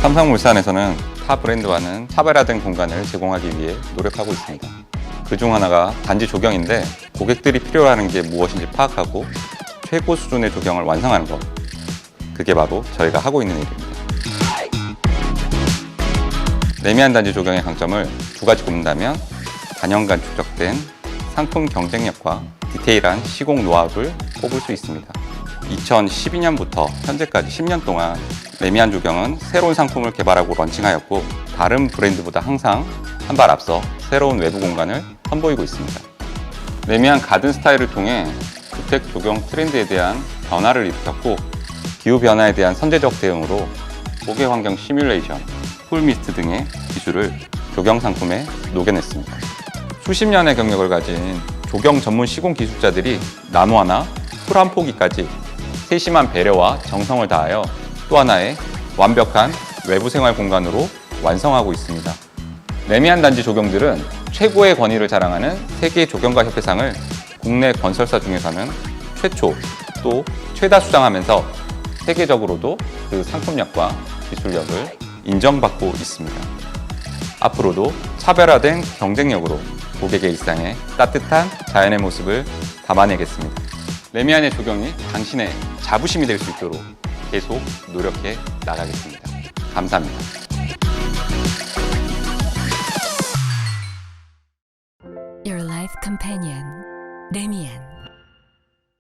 삼성물산에서는 타 브랜드와는 차별화된 공간을 제공하기 위해 노력하고 있습니다. 그 중 하나가 단지 조경인데 고객들이 필요로 하는 게 무엇인지 파악하고 최고 수준의 조경을 완성하는 것. 그게 바로 저희가 하고 있는 일입니다. 레미안 단지 조경의 강점을 두 가지 꼽는다면 단연간 축적된 상품 경쟁력과 디테일한 시공 노하우를 꼽을 수 있습니다. 2012년부터 현재까지 10년 동안 레미안 조경은 새로운 상품을 개발하고 런칭하였고 다른 브랜드보다 항상 한 발 앞서 새로운 외부 공간을 선보이고 있습니다. 레미안 가든 스타일을 통해 주택 조경 트렌드에 대한 변화를 일으켰고 기후 변화에 대한 선제적 대응으로 고개 환경 시뮬레이션, 풀 미스트 등의 기술을 조경 상품에 녹여냈습니다. 수십 년의 경력을 가진 조경 전문 시공 기술자들이 나무 하나, 풀 한 포기까지 세심한 배려와 정성을 다하여 또 하나의 완벽한 외부 생활 공간으로 완성하고 있습니다. 레미안 단지 조경들은 최고의 권위를 자랑하는 세계 조경가 협회상을 국내 건설사 중에서는 최초 또 최다 수상하면서 세계적으로도 그 상품력과 기술력을 인정받고 있습니다. 앞으로도 차별화된 경쟁력으로 고객의 일상에 따뜻한 자연의 모습을 담아내겠습니다. 레미안의 조경이 당신의 자부심이 될 수 있도록 계속 노력해 나가겠습니다. 감사합니다. Damien.